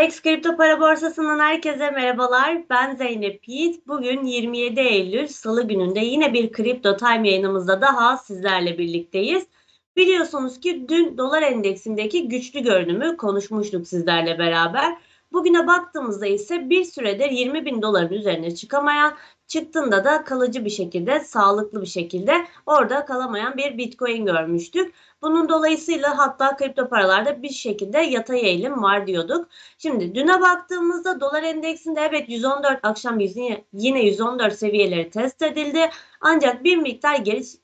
Yorex Kripto Para Borsası'ndan herkese merhabalar. Ben Zeynep Yiğit. Bugün 27 Eylül Salı gününde yine bir Kripto Time yayınımızda daha sizlerle birlikteyiz. Biliyorsunuz ki dün dolar endeksindeki güçlü görünümü konuşmuştuk sizlerle beraber. Bugüne baktığımızda ise bir süredir 20 bin doların üzerine çıkamayan, çıktığında da kalıcı bir şekilde, sağlıklı bir şekilde orada kalamayan bir Bitcoin görmüştük. Bunun dolayısıyla hatta kripto paralarda bir şekilde yatay eğilim var diyorduk. Şimdi düne baktığımızda dolar endeksinde evet 114 akşam yine 114 seviyeleri test edildi. Ancak bir miktar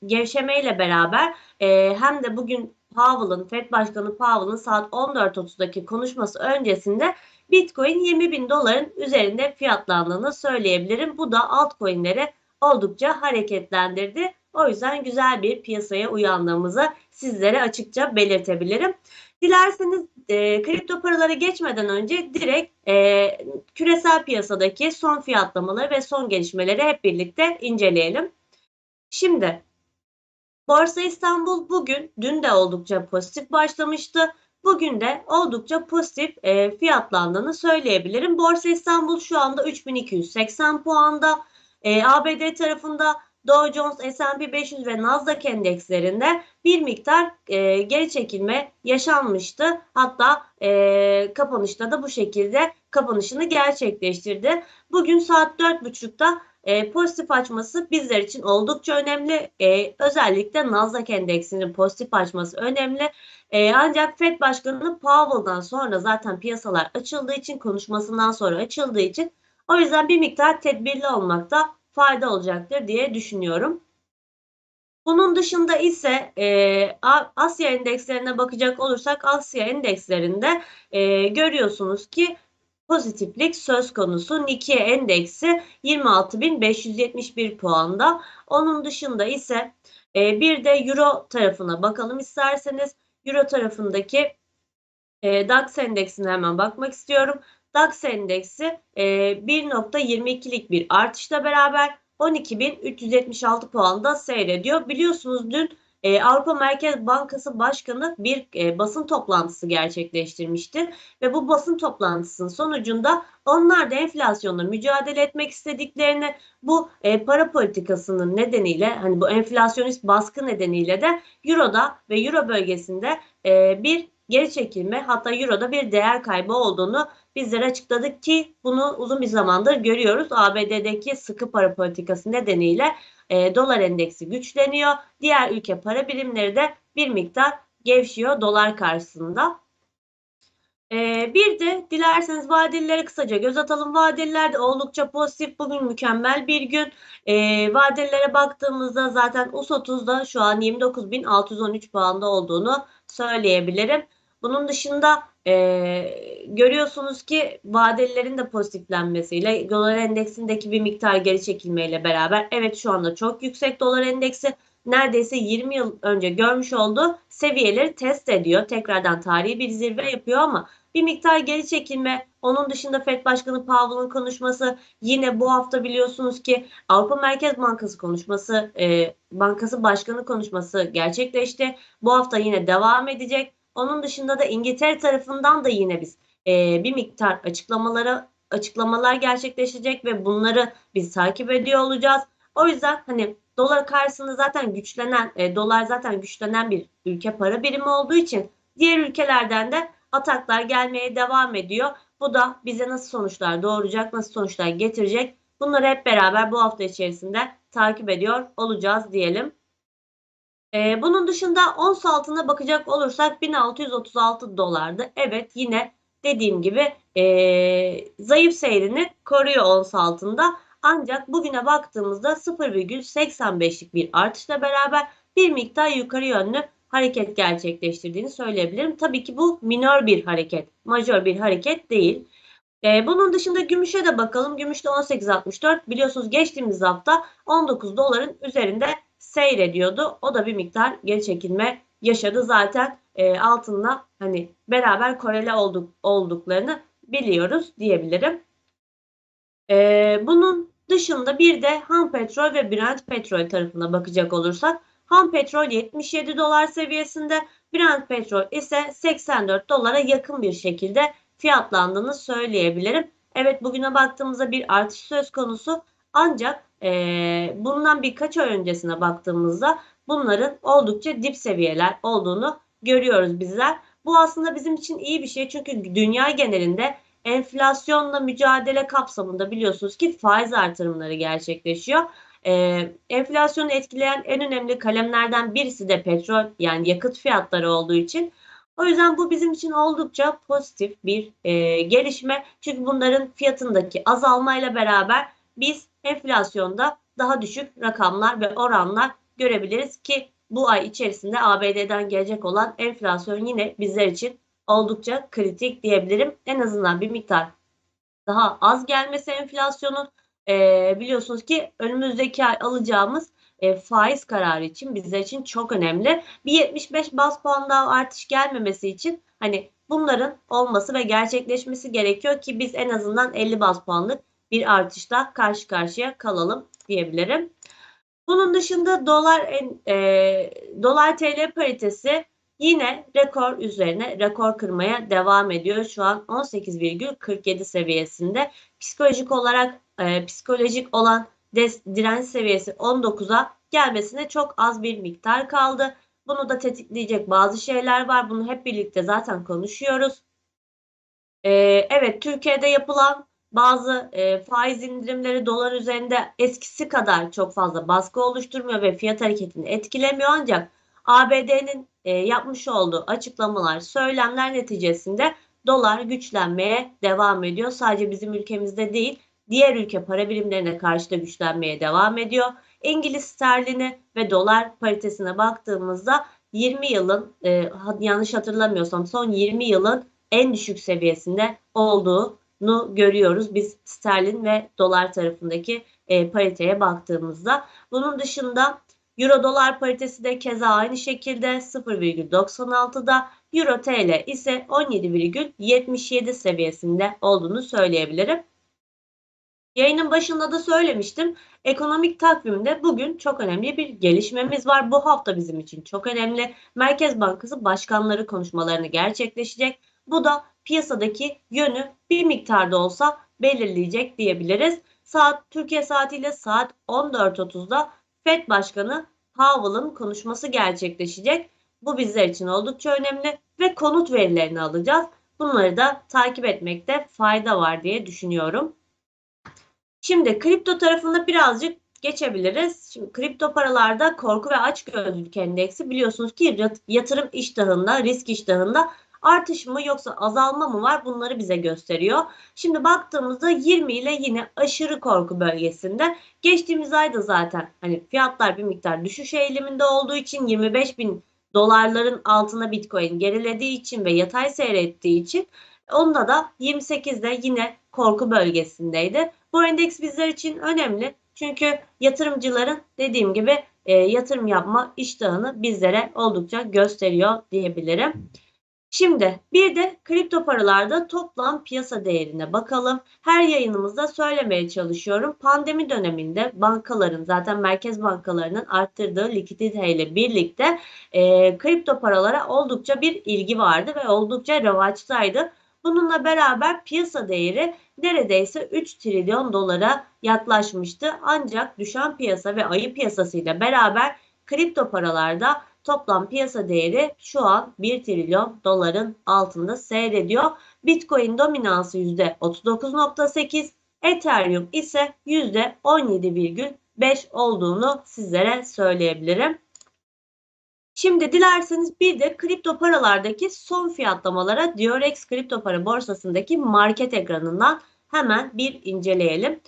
gevşemeyle beraber e, hem de bugün Powell'ın, Fed Başkanı Powell'ın saat 14.30'daki konuşması öncesinde Bitcoin 20 bin doların üzerinde fiyatlandığını söyleyebilirim. Bu da altcoin'leri oldukça hareketlendirdi. O yüzden güzel bir piyasaya uyandığımızı sizlere açıkça belirtebilirim. Dilerseniz e, kripto paralara geçmeden önce direkt e, küresel piyasadaki son fiyatlamaları ve son gelişmeleri hep birlikte inceleyelim. Şimdi Borsa İstanbul bugün dün de oldukça pozitif başlamıştı. Bugün de oldukça pozitif e, fiyatlandığını söyleyebilirim. Borsa İstanbul şu anda 3280 puanda. E, ABD tarafında Dow Jones, S&P 500 ve Nasdaq endekslerinde bir miktar e, geri çekilme yaşanmıştı. Hatta e, kapanışta da bu şekilde kapanışını gerçekleştirdi. Bugün saat 4.30'da e, pozitif açması bizler için oldukça önemli. E, özellikle Nasdaq endeksinin pozitif açması önemli. E, ancak Fed Başkanı Powell'dan sonra zaten piyasalar açıldığı için konuşmasından sonra açıldığı için o yüzden bir miktar tedbirli olmakta fayda olacaktır diye düşünüyorum. Bunun dışında ise e, Asya endekslerine bakacak olursak Asya endekslerinde e, görüyorsunuz ki pozitiflik söz konusu. Nikkei endeksi 26.571 puanda. Onun dışında ise e, bir de Euro tarafına bakalım isterseniz. Euro tarafındaki e, DAX endeksine hemen bakmak istiyorum. DAX endeksi e, 1.22'lik bir artışla beraber 12.376 puanda seyrediyor. Biliyorsunuz dün e, Avrupa Merkez Bankası Başkanı bir e, basın toplantısı gerçekleştirmişti ve bu basın toplantısının sonucunda onlar da enflasyonla mücadele etmek istediklerini bu e, para politikasının nedeniyle hani bu enflasyonist baskı nedeniyle de Euro'da ve Euro bölgesinde e, bir geri çekilme hatta Euro'da bir değer kaybı olduğunu bizlere açıkladık ki bunu uzun bir zamandır görüyoruz. ABD'deki sıkı para politikası nedeniyle e, dolar endeksi güçleniyor. Diğer ülke para birimleri de bir miktar gevşiyor dolar karşısında. Ee, bir de dilerseniz vadelilere kısaca göz atalım. Vadeller de oldukça pozitif. Bugün mükemmel bir gün. Ee, vadelilere baktığımızda zaten US30'da şu an 29.613 puanda olduğunu söyleyebilirim. Bunun dışında e, görüyorsunuz ki vadelilerin de pozitiflenmesiyle dolar endeksindeki bir miktar geri çekilmeyle beraber evet şu anda çok yüksek dolar endeksi neredeyse 20 yıl önce görmüş olduğu seviyeleri test ediyor. Tekrardan tarihi bir zirve yapıyor ama bir miktar geri çekilme. Onun dışında FED Başkanı Powell'ın konuşması yine bu hafta biliyorsunuz ki Avrupa Merkez Bankası konuşması, e, Bankası Başkanı konuşması gerçekleşti. Bu hafta yine devam edecek. Onun dışında da İngiltere tarafından da yine biz e, bir miktar açıklamalara açıklamalar gerçekleşecek ve bunları biz takip ediyor olacağız. O yüzden hani dolar karşısında zaten güçlenen, e, dolar zaten güçlenen bir ülke para birimi olduğu için diğer ülkelerden de ataklar gelmeye devam ediyor. Bu da bize nasıl sonuçlar doğuracak, nasıl sonuçlar getirecek? Bunları hep beraber bu hafta içerisinde takip ediyor olacağız diyelim. Ee, bunun dışında ons altına bakacak olursak 1636 dolardı. Evet yine dediğim gibi e, zayıf seyrini koruyor ons altında. Ancak bugüne baktığımızda 0,85'lik bir artışla beraber bir miktar yukarı yönlü hareket gerçekleştirdiğini söyleyebilirim. Tabii ki bu minor bir hareket, majör bir hareket değil. Ee, bunun dışında gümüşe de bakalım. Gümüşte 18.64 biliyorsunuz geçtiğimiz hafta 19 doların üzerinde seyrediyordu. O da bir miktar geri çekilme yaşadı zaten e, altınla hani beraber korele olduk, olduklarını biliyoruz diyebilirim. E, bunun dışında bir de ham petrol ve Brent petrol tarafına bakacak olursak ham petrol 77 dolar seviyesinde Brent petrol ise 84 dolara yakın bir şekilde fiyatlandığını söyleyebilirim. Evet bugüne baktığımızda bir artış söz konusu ancak e, bundan birkaç ay öncesine baktığımızda bunların oldukça dip seviyeler olduğunu görüyoruz bizler. Bu aslında bizim için iyi bir şey çünkü dünya genelinde enflasyonla mücadele kapsamında biliyorsunuz ki faiz artırımları gerçekleşiyor. Ee, enflasyonu etkileyen en önemli kalemlerden birisi de petrol yani yakıt fiyatları olduğu için o yüzden bu bizim için oldukça pozitif bir e, gelişme. Çünkü bunların fiyatındaki azalmayla beraber biz enflasyonda daha düşük rakamlar ve oranlar görebiliriz ki bu ay içerisinde ABD'den gelecek olan enflasyon yine bizler için oldukça kritik diyebilirim. En azından bir miktar daha az gelmesi enflasyonun e, biliyorsunuz ki önümüzdeki ay alacağımız e, faiz kararı için bizler için çok önemli. Bir 75 bas puan daha artış gelmemesi için hani bunların olması ve gerçekleşmesi gerekiyor ki biz en azından 50 bas puanlık bir artışla karşı karşıya kalalım diyebilirim. Bunun dışında dolar e, dolar TL paritesi yine rekor üzerine rekor kırmaya devam ediyor. Şu an 18,47 seviyesinde. Psikolojik olarak e, psikolojik olan des, direnç seviyesi 19'a gelmesine çok az bir miktar kaldı. Bunu da tetikleyecek bazı şeyler var. Bunu hep birlikte zaten konuşuyoruz. Ee, evet Türkiye'de yapılan bazı e, faiz indirimleri dolar üzerinde eskisi kadar çok fazla baskı oluşturmuyor ve fiyat hareketini etkilemiyor ancak ABD'nin e, yapmış olduğu açıklamalar, söylemler neticesinde dolar güçlenmeye devam ediyor. Sadece bizim ülkemizde değil, diğer ülke para birimlerine karşı da güçlenmeye devam ediyor. İngiliz sterlini ve dolar paritesine baktığımızda 20 yılın e, yanlış hatırlamıyorsam son 20 yılın en düşük seviyesinde olduğunu görüyoruz. Biz sterlin ve dolar tarafındaki e, pariteye baktığımızda. Bunun dışında Euro dolar paritesi de keza aynı şekilde 0,96'da Euro TL ise 17,77 seviyesinde olduğunu söyleyebilirim. Yayının başında da söylemiştim. Ekonomik takvimde bugün çok önemli bir gelişmemiz var. Bu hafta bizim için çok önemli. Merkez Bankası başkanları konuşmalarını gerçekleşecek. Bu da piyasadaki yönü bir miktarda olsa belirleyecek diyebiliriz. Saat Türkiye saatiyle saat 14.30'da Fed Başkanı Powell'ın konuşması gerçekleşecek. Bu bizler için oldukça önemli ve konut verilerini alacağız. Bunları da takip etmekte fayda var diye düşünüyorum. Şimdi kripto tarafında birazcık geçebiliriz. Şimdi kripto paralarda korku ve açgözlülük endeksi biliyorsunuz ki yatırım iştahında, risk iştahında artış mı yoksa azalma mı var bunları bize gösteriyor. Şimdi baktığımızda 20 ile yine aşırı korku bölgesinde. Geçtiğimiz ayda zaten hani fiyatlar bir miktar düşüş eğiliminde olduğu için 25 bin dolarların altına Bitcoin gerilediği için ve yatay seyrettiği için onda da 28'de yine korku bölgesindeydi. Bu endeks bizler için önemli. Çünkü yatırımcıların dediğim gibi e, yatırım yapma iştahını bizlere oldukça gösteriyor diyebilirim. Şimdi bir de kripto paralarda toplam piyasa değerine bakalım. Her yayınımızda söylemeye çalışıyorum. Pandemi döneminde bankaların zaten merkez bankalarının arttırdığı likiditeyle birlikte e, kripto paralara oldukça bir ilgi vardı ve oldukça revaçtaydı. Bununla beraber piyasa değeri neredeyse 3 trilyon dolara yaklaşmıştı. Ancak düşen piyasa ve ayı piyasasıyla beraber kripto paralarda toplam piyasa değeri şu an 1 trilyon doların altında seyrediyor. Bitcoin dominansı %39.8, Ethereum ise %17,5 olduğunu sizlere söyleyebilirim. Şimdi dilerseniz bir de kripto paralardaki son fiyatlamalara Diorex kripto para borsasındaki market ekranından hemen bir inceleyelim.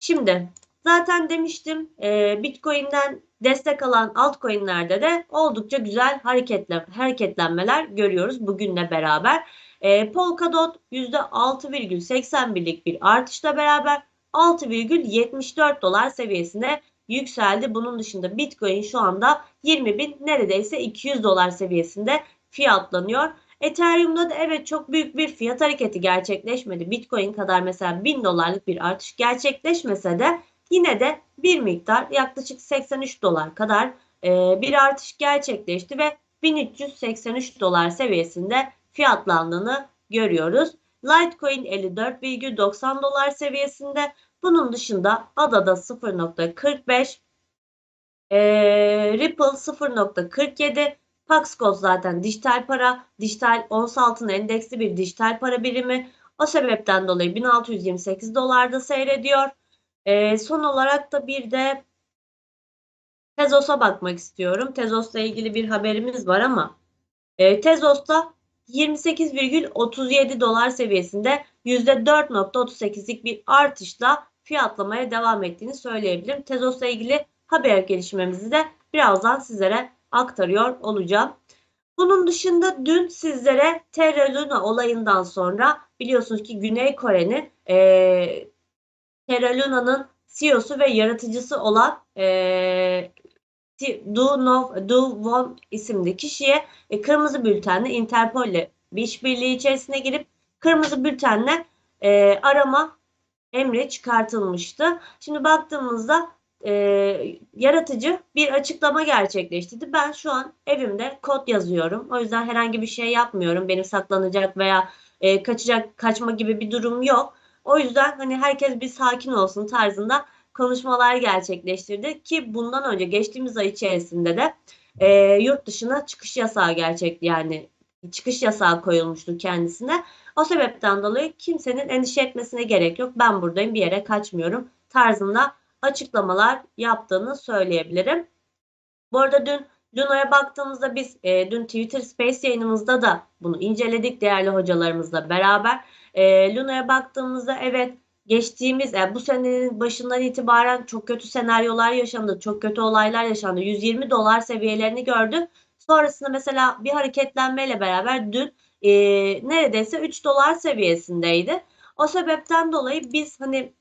Şimdi zaten demiştim e, Bitcoin'den destek alan altcoin'lerde de oldukça güzel hareketle, hareketlenmeler görüyoruz bugünle beraber. E, Polkadot %6,81'lik bir artışla beraber 6,74 dolar seviyesine yükseldi. Bunun dışında Bitcoin şu anda 20 bin neredeyse 200 dolar seviyesinde fiyatlanıyor. Ethereum'da da evet çok büyük bir fiyat hareketi gerçekleşmedi. Bitcoin kadar mesela 1000 dolarlık bir artış gerçekleşmese de yine de bir miktar yaklaşık 83 dolar kadar e, bir artış gerçekleşti ve 1383 dolar seviyesinde fiyatlandığını görüyoruz. Litecoin 54,90 dolar seviyesinde. Bunun dışında ADA'da 0.45, e, Ripple 0.47, Paxos zaten dijital para, dijital ons altın endeksli bir dijital para birimi. O sebepten dolayı 1628 dolarda seyrediyor. E, son olarak da bir de Tezos'a bakmak istiyorum. Tezos'la ilgili bir haberimiz var ama e, Tezos'ta 28,37 dolar seviyesinde %4.38'lik bir artışla fiyatlamaya devam ettiğini söyleyebilirim. Tezos'la ilgili haber gelişmemizi de birazdan sizlere aktarıyor olacağım. Bunun dışında dün sizlere Terra Luna olayından sonra biliyorsunuz ki Güney Kore'nin e, Terra Luna'nın CEO'su ve yaratıcısı olan e, Du, no, du Won isimli kişiye e, kırmızı bültenle Interpol ile bir işbirliği içerisine girip kırmızı bültenle e, arama emri çıkartılmıştı. Şimdi baktığımızda e, yaratıcı bir açıklama gerçekleştirdi. Ben şu an evimde kod yazıyorum. O yüzden herhangi bir şey yapmıyorum. Benim saklanacak veya e, kaçacak, kaçma gibi bir durum yok. O yüzden hani herkes bir sakin olsun tarzında konuşmalar gerçekleştirdi ki bundan önce geçtiğimiz ay içerisinde de e, yurt dışına çıkış yasağı gerçek yani çıkış yasağı koyulmuştu kendisine. O sebepten dolayı kimsenin endişe etmesine gerek yok. Ben buradayım bir yere kaçmıyorum tarzında açıklamalar yaptığını söyleyebilirim. Bu arada dün Luna'ya baktığımızda biz e, dün Twitter Space yayınımızda da bunu inceledik değerli hocalarımızla beraber. E, Luna'ya baktığımızda evet geçtiğimiz yani bu senenin başından itibaren çok kötü senaryolar yaşandı. Çok kötü olaylar yaşandı. 120 dolar seviyelerini gördü. Sonrasında mesela bir hareketlenmeyle beraber dün e, neredeyse 3 dolar seviyesindeydi. O sebepten dolayı biz hani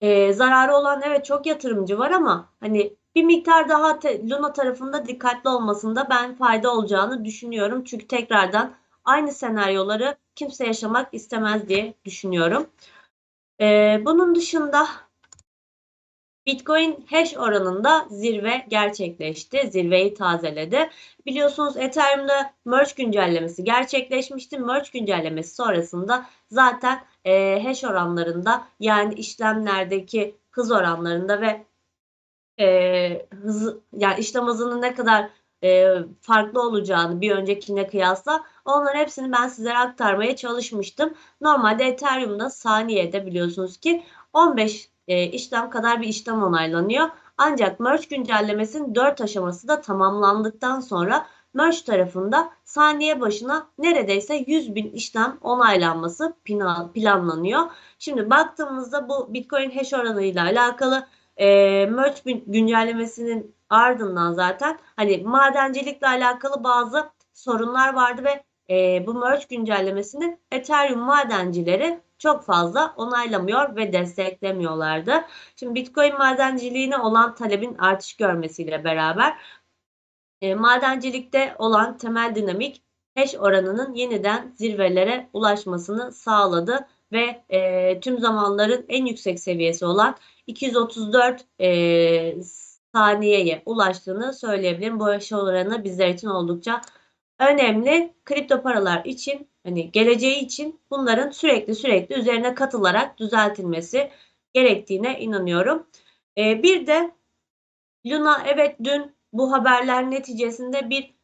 e, zararı olan evet çok yatırımcı var ama hani bir miktar daha te, Luna tarafında dikkatli olmasında ben fayda olacağını düşünüyorum. Çünkü tekrardan aynı senaryoları kimse yaşamak istemez diye düşünüyorum. Ee, bunun dışında Bitcoin hash oranında zirve gerçekleşti. Zirveyi tazeledi. Biliyorsunuz Ethereum'da merge güncellemesi gerçekleşmişti. Merge güncellemesi sonrasında zaten e, hash oranlarında yani işlemlerdeki hız oranlarında ve e, hız yani işlem hızının ne kadar e, farklı olacağını bir öncekine kıyasla onların hepsini ben sizlere aktarmaya çalışmıştım. Normalde Ethereum'da saniyede biliyorsunuz ki 15 e, işlem kadar bir işlem onaylanıyor. Ancak merge güncellemesinin 4 aşaması da tamamlandıktan sonra merge tarafında saniye başına neredeyse 100 bin işlem onaylanması planlanıyor. Şimdi baktığımızda bu Bitcoin hash oranı ile alakalı e, merge güncellemesinin ardından zaten hani madencilikle alakalı bazı sorunlar vardı ve e, bu merge güncellemesini Ethereum madencileri çok fazla onaylamıyor ve desteklemiyorlardı. Şimdi Bitcoin madenciliğine olan talebin artış görmesiyle beraber e, madencilikte olan temel dinamik hash oranının yeniden zirvelere ulaşmasını sağladı ve e, tüm zamanların en yüksek seviyesi olan 234 e, saniyeye ulaştığını söyleyebilirim. Bu hash oranı bizler için oldukça önemli. Kripto paralar için hani geleceği için bunların sürekli sürekli üzerine katılarak düzeltilmesi gerektiğine inanıyorum. Ee, bir de Luna evet dün bu haberler neticesinde bir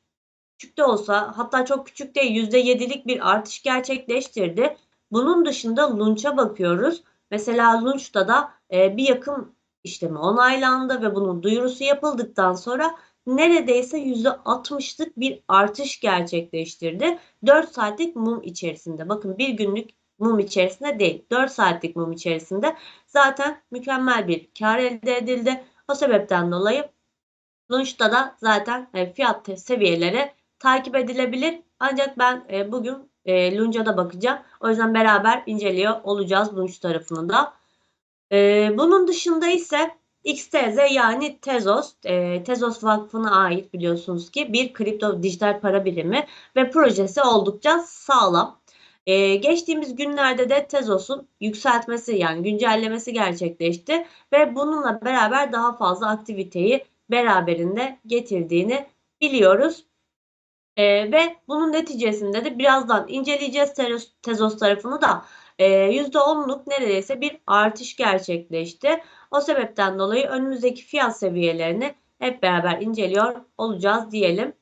küçük de olsa hatta çok küçük değil %7'lik bir artış gerçekleştirdi. Bunun dışında Lunch'a bakıyoruz. Mesela Lunch'ta da e, bir yakın işlemi onaylandı ve bunun duyurusu yapıldıktan sonra neredeyse %60'lık bir artış gerçekleştirdi. 4 saatlik mum içerisinde. Bakın bir günlük mum içerisinde değil. 4 saatlik mum içerisinde zaten mükemmel bir kar elde edildi. O sebepten dolayı Lunch'ta da zaten e, fiyat seviyeleri takip edilebilir. Ancak ben e, bugün e, Lunch'a da bakacağım. O yüzden beraber inceliyor olacağız Lunch tarafını da. Bunun dışında ise XTZ yani Tezos, e, Tezos Vakfı'na ait biliyorsunuz ki bir kripto dijital para birimi ve projesi oldukça sağlam. E, geçtiğimiz günlerde de Tezos'un yükseltmesi yani güncellemesi gerçekleşti ve bununla beraber daha fazla aktiviteyi beraberinde getirdiğini biliyoruz. E, ve bunun neticesinde de birazdan inceleyeceğiz Tezos, tarafını da e, %10'luk neredeyse bir artış gerçekleşti. O sebepten dolayı önümüzdeki fiyat seviyelerini hep beraber inceliyor olacağız diyelim.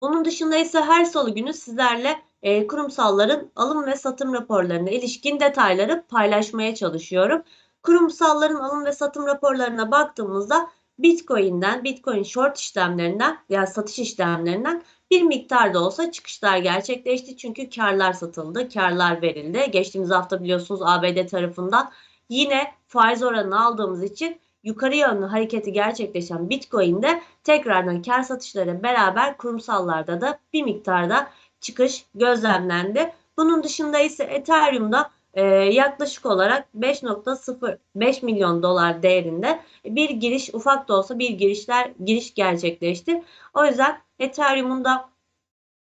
Bunun dışında ise her salı günü sizlerle e, kurumsalların alım ve satım raporlarına ilişkin detayları paylaşmaya çalışıyorum. Kurumsalların alım ve satım raporlarına baktığımızda Bitcoin'den, Bitcoin short işlemlerinden yani satış işlemlerinden bir miktar da olsa çıkışlar gerçekleşti. Çünkü karlar satıldı, karlar verildi. Geçtiğimiz hafta biliyorsunuz ABD tarafından yine faiz oranını aldığımız için yukarı yönlü hareketi gerçekleşen Bitcoin'de tekrardan kar satışları beraber kurumsallarda da bir miktarda çıkış gözlemlendi. Bunun dışında ise Ethereum'da e, yaklaşık olarak 5.05 milyon dolar değerinde bir giriş ufak da olsa bir girişler giriş gerçekleşti. O yüzden Ethereum'un da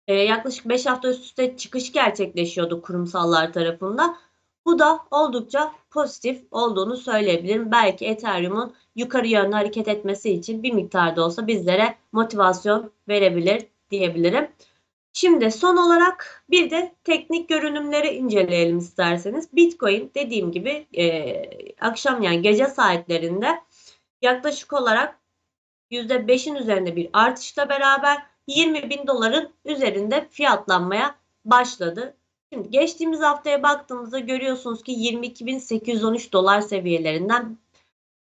e, yaklaşık 5 hafta üst üste çıkış gerçekleşiyordu kurumsallar tarafında. Bu da oldukça pozitif olduğunu söyleyebilirim. Belki Ethereum'un yukarı yönlü hareket etmesi için bir miktarda olsa bizlere motivasyon verebilir diyebilirim. Şimdi son olarak bir de teknik görünümleri inceleyelim isterseniz. Bitcoin dediğim gibi e, akşam yani gece saatlerinde yaklaşık olarak %5'in üzerinde bir artışla beraber 20 bin doların üzerinde fiyatlanmaya başladı. Şimdi geçtiğimiz haftaya baktığımızda görüyorsunuz ki 22.813 dolar seviyelerinden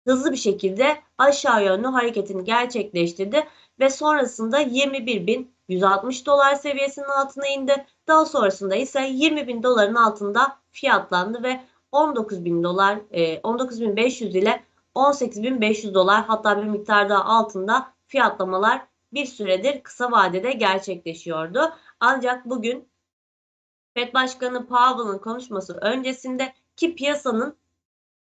hızlı bir şekilde aşağı yönlü hareketini gerçekleştirdi ve sonrasında 21.160 dolar seviyesinin altına indi. Daha sonrasında ise 20.000 doların altında fiyatlandı ve 19.000 dolar, 19.500 e, ile 18.500 dolar hatta bir miktar daha altında fiyatlamalar bir süredir kısa vadede gerçekleşiyordu. Ancak bugün FED Başkanı Powell'ın konuşması öncesinde ki piyasanın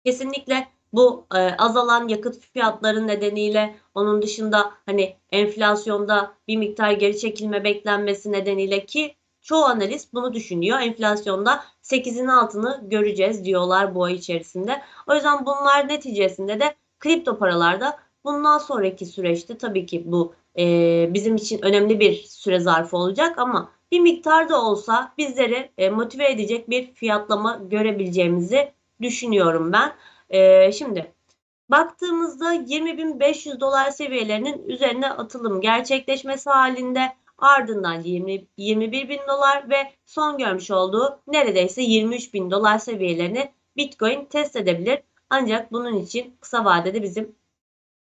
kesinlikle bu e, azalan yakıt fiyatları nedeniyle onun dışında hani enflasyonda bir miktar geri çekilme beklenmesi nedeniyle ki çoğu analist bunu düşünüyor. Enflasyonda 8'in altını göreceğiz diyorlar bu ay içerisinde. O yüzden bunlar neticesinde de kripto paralarda bundan sonraki süreçte tabii ki bu e, bizim için önemli bir süre zarfı olacak ama bir miktar da olsa bizleri e, motive edecek bir fiyatlama görebileceğimizi düşünüyorum ben. E, şimdi baktığımızda 20.500 dolar seviyelerinin üzerine atılım gerçekleşmesi halinde ardından 20, 21 bin dolar ve son görmüş olduğu neredeyse 23 bin dolar seviyelerini Bitcoin test edebilir. Ancak bunun için kısa vadede bizim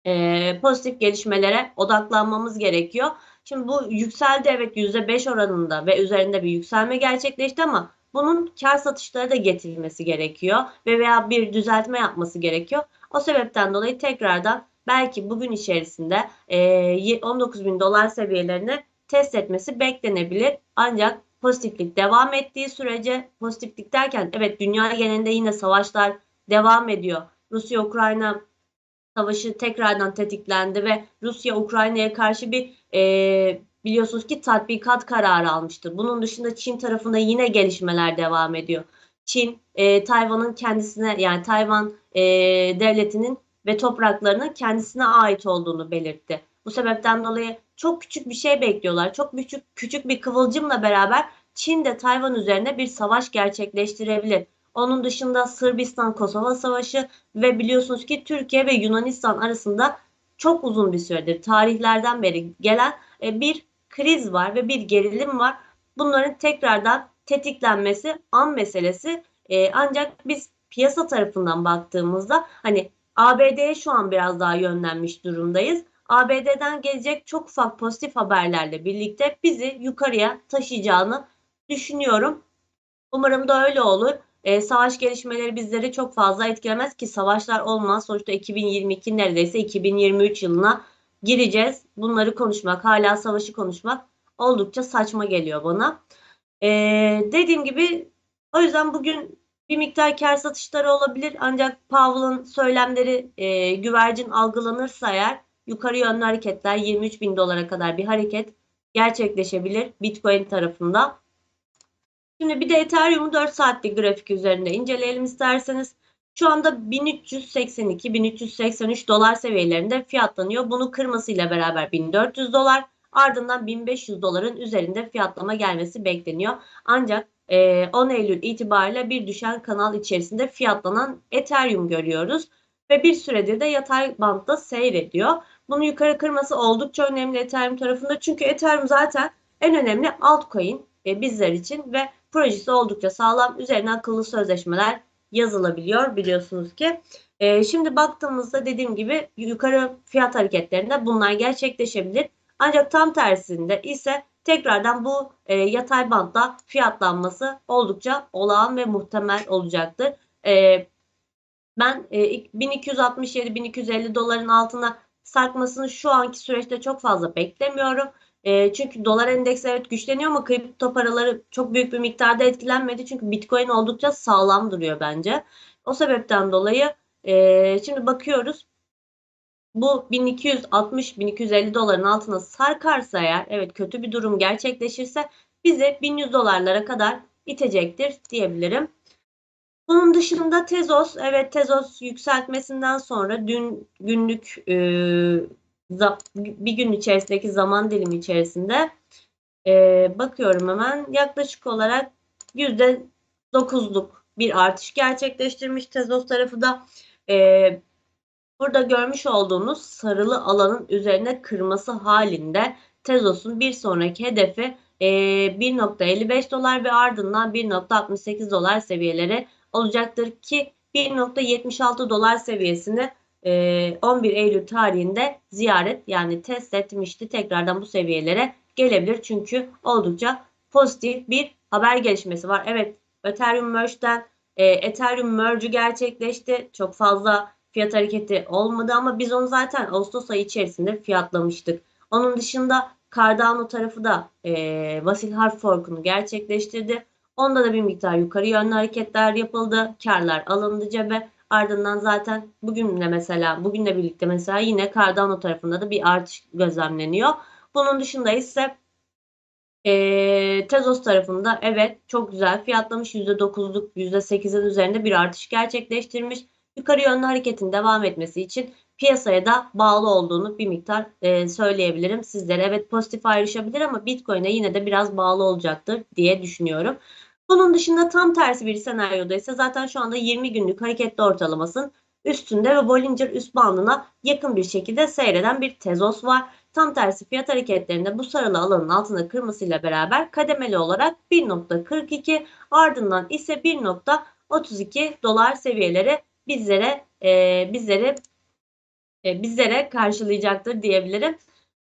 e, pozitif gelişmelere odaklanmamız gerekiyor. Şimdi bu yükseldi evet %5 oranında ve üzerinde bir yükselme gerçekleşti ama bunun kar satışları da getirilmesi gerekiyor ve veya bir düzeltme yapması gerekiyor. O sebepten dolayı tekrardan belki bugün içerisinde e, 19 bin dolar seviyelerini test etmesi beklenebilir. Ancak pozitiflik devam ettiği sürece pozitiflik derken evet dünya genelinde yine savaşlar devam ediyor. Rusya-Ukrayna savaşı tekrardan tetiklendi ve Rusya Ukrayna'ya karşı bir e, biliyorsunuz ki tatbikat kararı almıştır. Bunun dışında Çin tarafında yine gelişmeler devam ediyor. Çin e, Tayvan'ın kendisine yani Tayvan e, devletinin ve topraklarının kendisine ait olduğunu belirtti. Bu sebepten dolayı çok küçük bir şey bekliyorlar. Çok küçük küçük bir kıvılcımla beraber Çin de Tayvan üzerine bir savaş gerçekleştirebilir. Onun dışında Sırbistan-Kosova Savaşı ve biliyorsunuz ki Türkiye ve Yunanistan arasında çok uzun bir süredir tarihlerden beri gelen e, bir kriz var ve bir gerilim var. Bunların tekrardan tetiklenmesi an meselesi. E, ancak biz piyasa tarafından baktığımızda hani ABD'ye şu an biraz daha yönlenmiş durumdayız. ABD'den gelecek çok ufak pozitif haberlerle birlikte bizi yukarıya taşıyacağını düşünüyorum. Umarım da öyle olur. E, savaş gelişmeleri bizleri çok fazla etkilemez ki savaşlar olmaz. Sonuçta 2022 neredeyse 2023 yılına gireceğiz. Bunları konuşmak, hala savaşı konuşmak oldukça saçma geliyor bana. E, dediğim gibi o yüzden bugün bir miktar kar satışları olabilir. Ancak Powell'ın söylemleri e, güvercin algılanırsa eğer yukarı yönlü hareketler 23 bin dolara kadar bir hareket gerçekleşebilir Bitcoin tarafında. Şimdi bir de Ethereum'u 4 saatlik grafik üzerinde inceleyelim isterseniz. Şu anda 1382-1383 dolar seviyelerinde fiyatlanıyor. Bunu kırmasıyla beraber 1400 dolar Ardından 1500 doların üzerinde fiyatlama gelmesi bekleniyor. Ancak e, 10 Eylül itibariyle bir düşen kanal içerisinde fiyatlanan Ethereum görüyoruz. Ve bir süredir de yatay bantta seyrediyor. Bunu yukarı kırması oldukça önemli Ethereum tarafında. Çünkü Ethereum zaten en önemli altcoin e, bizler için ve projesi oldukça sağlam. Üzerine akıllı sözleşmeler yazılabiliyor biliyorsunuz ki. E, şimdi baktığımızda dediğim gibi yukarı fiyat hareketlerinde bunlar gerçekleşebilir. Ancak tam tersinde ise tekrardan bu e, yatay bantta fiyatlanması oldukça olağan ve muhtemel olacaktır. E, ben e, 1267-1250 doların altına sarkmasını şu anki süreçte çok fazla beklemiyorum. E, çünkü dolar endeksi evet güçleniyor ama kripto paraları çok büyük bir miktarda etkilenmedi. Çünkü Bitcoin oldukça sağlam duruyor bence. O sebepten dolayı e, şimdi bakıyoruz. Bu 1260-1250 doların altına sarkarsa eğer evet kötü bir durum gerçekleşirse bizi 1100 dolarlara kadar itecektir diyebilirim. Bunun dışında Tezos, evet Tezos yükseltmesinden sonra dün günlük e, bir gün içerisindeki zaman dilimi içerisinde e, bakıyorum hemen yaklaşık olarak yüzde dokuzluk bir artış gerçekleştirmiş Tezos tarafı da. E, burada görmüş olduğunuz sarılı alanın üzerine kırması halinde Tezos'un bir sonraki hedefi e, 1.55 dolar ve ardından 1.68 dolar seviyeleri olacaktır ki 1.76 dolar seviyesini 11 Eylül tarihinde ziyaret yani test etmişti. Tekrardan bu seviyelere gelebilir. Çünkü oldukça pozitif bir haber gelişmesi var. Evet Ethereum Merge'den e, Ethereum Merge'ü gerçekleşti. Çok fazla fiyat hareketi olmadı ama biz onu zaten Ağustos ayı içerisinde fiyatlamıştık. Onun dışında Cardano tarafı da e, Vasil Harf Fork'unu gerçekleştirdi. Onda da bir miktar yukarı yönlü hareketler yapıldı. Karlar alındı cebe. Ardından zaten bugünle mesela bugünle birlikte mesela yine Cardano tarafında da bir artış gözlemleniyor. Bunun dışında ise e, Tezos tarafında evet çok güzel fiyatlamış %9'luk %8'in üzerinde bir artış gerçekleştirmiş. Yukarı yönlü hareketin devam etmesi için piyasaya da bağlı olduğunu bir miktar e, söyleyebilirim sizlere. Evet pozitif ayrışabilir ama Bitcoin'e yine de biraz bağlı olacaktır diye düşünüyorum. Bunun dışında tam tersi bir senaryoda ise zaten şu anda 20 günlük hareketli ortalamasının üstünde ve Bollinger üst bandına yakın bir şekilde seyreden bir tezos var. Tam tersi fiyat hareketlerinde bu sarılı alanın altında kırmasıyla beraber kademeli olarak 1.42 ardından ise 1.32 dolar seviyeleri bizlere e, bizlere e, bizlere karşılayacaktır diyebilirim.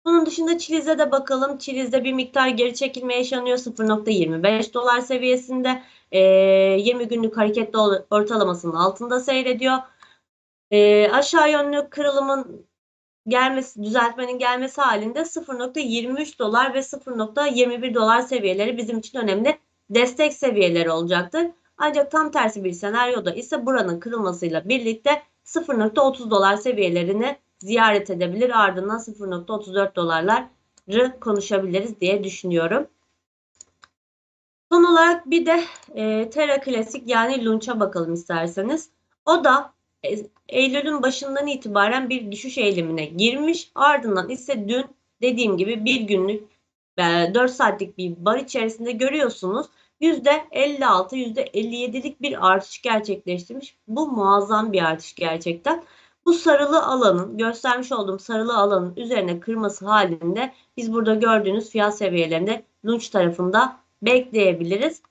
Bunun dışında Çiliz'e de bakalım. Çiliz'de bir miktar geri çekilme yaşanıyor. 0.25 dolar seviyesinde. E, 20 günlük hareketli ortalamasının altında seyrediyor. E, aşağı yönlü kırılımın gelmesi, düzeltmenin gelmesi halinde 0.23 dolar ve 0.21 dolar seviyeleri bizim için önemli destek seviyeleri olacaktır. Ancak tam tersi bir senaryoda ise buranın kırılmasıyla birlikte 0.30 dolar seviyelerini ziyaret edebilir. Ardından 0.34 dolarları konuşabiliriz diye düşünüyorum. Son olarak bir de e, Terra Classic yani Lunch'a bakalım isterseniz. O da e, Eylül'ün başından itibaren bir düşüş eğilimine girmiş. Ardından ise dün dediğim gibi bir günlük e, 4 saatlik bir bar içerisinde görüyorsunuz. %56, %57'lik bir artış gerçekleştirmiş. Bu muazzam bir artış gerçekten. Bu sarılı alanın göstermiş olduğum sarılı alanın üzerine kırması halinde biz burada gördüğünüz fiyat seviyelerinde lunch tarafında bekleyebiliriz.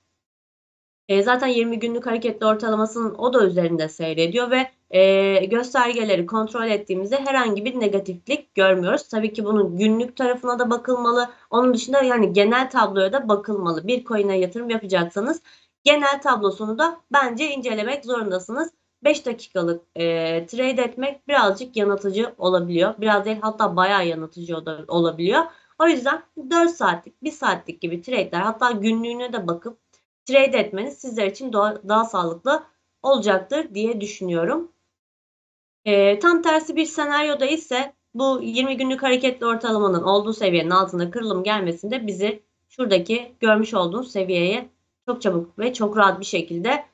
E, zaten 20 günlük hareketli ortalamasının o da üzerinde seyrediyor ve e, göstergeleri kontrol ettiğimizde herhangi bir negatiflik görmüyoruz. Tabii ki bunun günlük tarafına da bakılmalı. Onun dışında yani genel tabloya da bakılmalı. Bir coin'e yatırım yapacaksanız genel tablosunu da bence incelemek zorundasınız. 5 dakikalık e, trade etmek birazcık yanıltıcı olabiliyor. Biraz değil hatta bayağı yanıltıcı olabiliyor. O yüzden 4 saatlik, 1 saatlik gibi trade'ler hatta günlüğüne de bakıp trade etmeniz sizler için daha, daha sağlıklı olacaktır diye düşünüyorum. E, tam tersi bir senaryoda ise bu 20 günlük hareketli ortalamanın olduğu seviyenin altında kırılım gelmesinde bizi şuradaki görmüş olduğunuz seviyeye çok çabuk ve çok rahat bir şekilde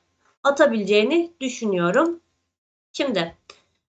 atabileceğini düşünüyorum. Şimdi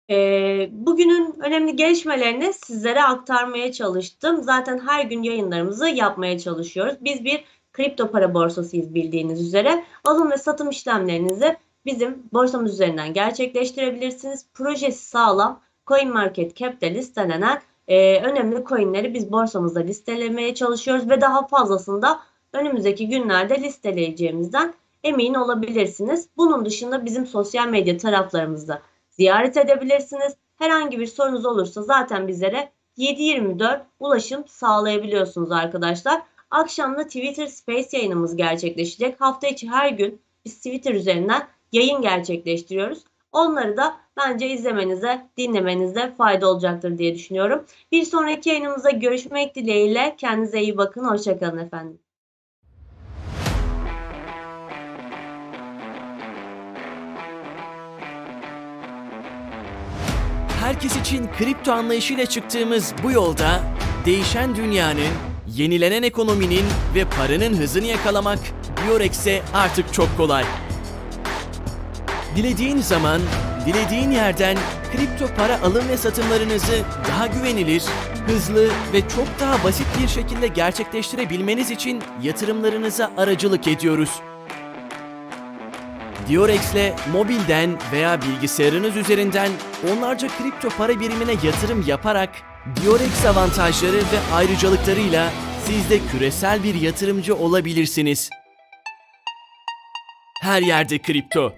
Ee, bugünün önemli gelişmelerini sizlere aktarmaya çalıştım. Zaten her gün yayınlarımızı yapmaya çalışıyoruz. Biz bir kripto para borsasıyız bildiğiniz üzere. Alım ve satım işlemlerinizi bizim borsamız üzerinden gerçekleştirebilirsiniz. Projesi sağlam CoinMarketCap'te listelenen e, önemli coinleri biz borsamızda listelemeye çalışıyoruz ve daha fazlasını da önümüzdeki günlerde listeleyeceğimizden emin olabilirsiniz. Bunun dışında bizim sosyal medya taraflarımızda ziyaret edebilirsiniz. Herhangi bir sorunuz olursa zaten bizlere 7/24 ulaşım sağlayabiliyorsunuz arkadaşlar. Akşam da Twitter Space yayınımız gerçekleşecek. Hafta içi her gün biz Twitter üzerinden yayın gerçekleştiriyoruz. Onları da bence izlemenize, dinlemenize fayda olacaktır diye düşünüyorum. Bir sonraki yayınımızda görüşmek dileğiyle. Kendinize iyi bakın. Hoşçakalın efendim. Herkes için kripto anlayışıyla çıktığımız bu yolda değişen dünyanın, yenilenen ekonominin ve paranın hızını yakalamak Biorex'e artık çok kolay. Dilediğin zaman, dilediğin yerden kripto para alım ve satımlarınızı daha güvenilir, hızlı ve çok daha basit bir şekilde gerçekleştirebilmeniz için yatırımlarınıza aracılık ediyoruz. Diorex'le mobilden veya bilgisayarınız üzerinden onlarca kripto para birimine yatırım yaparak Diorex avantajları ve ayrıcalıklarıyla siz de küresel bir yatırımcı olabilirsiniz. Her yerde kripto.